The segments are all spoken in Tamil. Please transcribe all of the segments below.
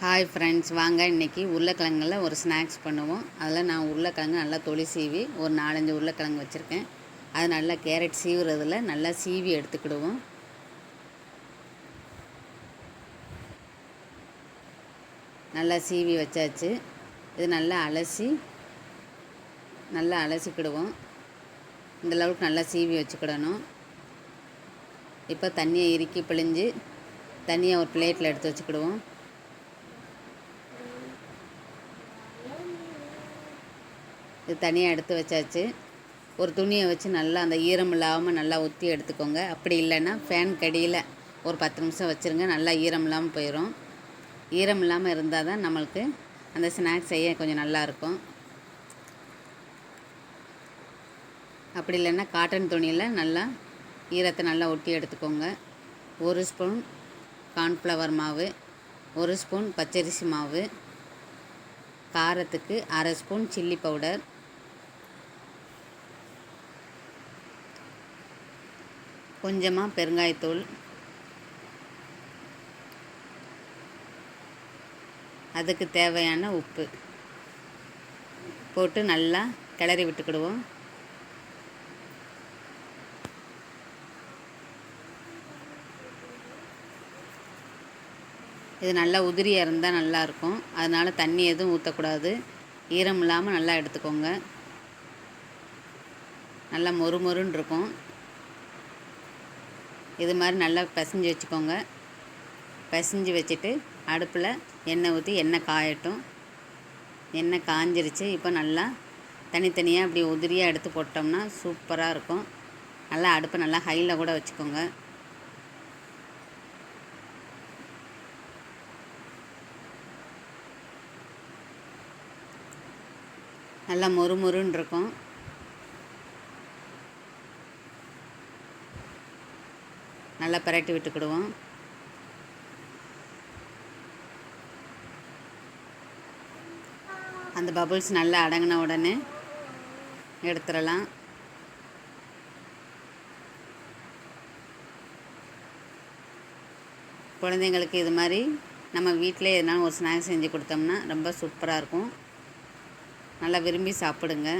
ஹாய் ஃப்ரெண்ட்ஸ் வாங்க. இன்றைக்கி உருளைக்கிழங்கில் ஒரு ஸ்நாக்ஸ் பண்ணுவோம். அதில் நான் உருளைக்கிழங்கு நல்லா தொளி சீவி ஒரு நாலஞ்சு உருளைக்கிழங்கு வச்சுருக்கேன். அது நல்லா கேரட் சீவுறதில் நல்லா சீவி எடுத்துக்கிடுவோம். நல்லா சீவி வச்சாச்சு. இது நல்லா அலசி நல்லா அலசிக்கிடுவோம். இந்த அளவுக்கு நல்லா சீவி வச்சுக்கிடணும். இப்போ தண்ணியை இறுக்கி பிழிஞ்சு தண்ணியை ஒரு பிளேட்டில் எடுத்து வச்சுக்கிடுவோம். இது தனியாக எடுத்து வச்சாச்சு. ஒரு துணியை வச்சு நல்லா அந்த ஈரம் இல்லாமல் நல்லா ஊற்றி எடுத்துக்கோங்க. அப்படி இல்லைன்னா ஃபேன் கடியில் ஒரு பத்து நிமிஷம் வச்சுருங்க. நல்லா ஈரம் இல்லாமல் போயிடும் ஈரம் இல்லாமல் இருந்தால் தான் நம்மளுக்கு அந்த ஸ்நாக்ஸ் செய்ய கொஞ்சம் நல்லாயிருக்கும் அப்படி இல்லைன்னா காட்டன் துணியில் நல்லா ஈரத்தை நல்லா ஒட்டி எடுத்துக்கோங்க. ஒரு ஸ்பூன் கார்ன்ஃப்ளவர் மாவு ஒரு ஸ்பூன் பச்சரிசி மாவு காரத்துக்கு அரை ஸ்பூன் சில்லி பவுடர் கொஞ்சமாக பெருங்காயத்தூள். அதுக்கு தேவையான உப்பு. போட்டு நல்லா கிளறி விட்டுக்கிடுவோம். இது நல்லா உதிரியாக இருந்தால் நல்லாயிருக்கும் அதனால் தண்ணி எதுவும் ஊற்றக்கூடாது ஈரம் இல்லாமல் நல்லா எடுத்துக்கோங்க. நல்லா மொறு மொறுன்னு இருக்கும். இது மாதிரி நல்லா பிசைஞ்சு வச்சுக்கோங்க. பிசைஞ்சு வச்சுட்டு அடுப்பில் எண்ணெய் ஊற்றி எண்ணெய் காயட்டும். எண்ணெய் காஞ்சிருச்சு. இப்போ நல்லா தனித்தனியாக அப்படி உதிரியாக எடுத்து போட்டோம்னா சூப்பராக இருக்கும். நல்லா அடுப்பை நல்லா ஹையில் கூட வச்சுக்கோங்க. நல்லா மொறு மொறுன்னு இருக்கும். நல்லா பரட்டி விட்டுக்கிடுவோம். அந்த பபுள்ஸ் நல்லா அடங்கின உடனே எடுத்துடலாம். குழந்தைங்களுக்கு இது மாதிரி நம்ம வீட்டிலே எதனாலும் ஒரு ஸ்நாக்ஸ் செஞ்சு கொடுத்தோம்னா ரொம்ப சூப்பராக இருக்கும். நல்லா விரும்பி சாப்பிடுங்க.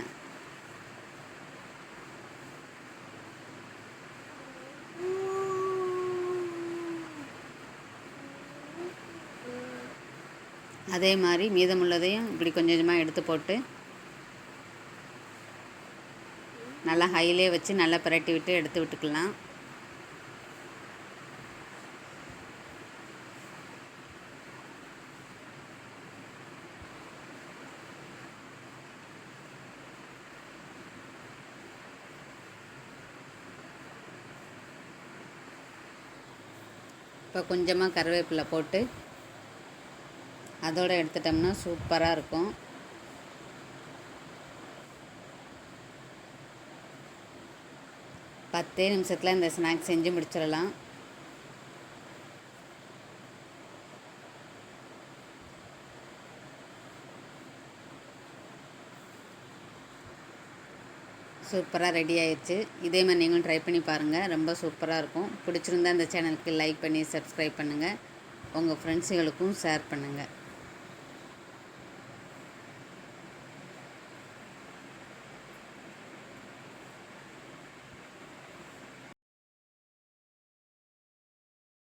அதே மாதிரி மீதமுள்ளதையும் இப்படி கொஞ்சம் கொஞ்சமாக எடுத்து போட்டு நல்லா ஹையிலே வச்சு நல்லா பிரட்டி விட்டு எடுத்து விட்டுக்கலாம். இப்போ கொஞ்சமாக கருவேப்பிலை போட்டு அதோடு எடுத்துட்டோம்னா சூப்பராக இருக்கும். பத்தே நிமிஷத்தில் இந்த ஸ்நாக்ஸ் செஞ்சு முடிச்சிடலாம். சூப்பராக ரெடி ஆயிடுச்சு இதே மாதிரி நீங்களும் ட்ரை பண்ணி பாருங்கள் ரொம்ப சூப்பராக இருக்கும். பிடிச்சிருந்தா இந்த சேனலுக்கு லைக் பண்ணி சப்ஸ்கிரைப் பண்ணுங்கள் உங்கள் ஃப்ரெண்ட்ஸுகளுக்கும் ஷேர் பண்ணுங்கள்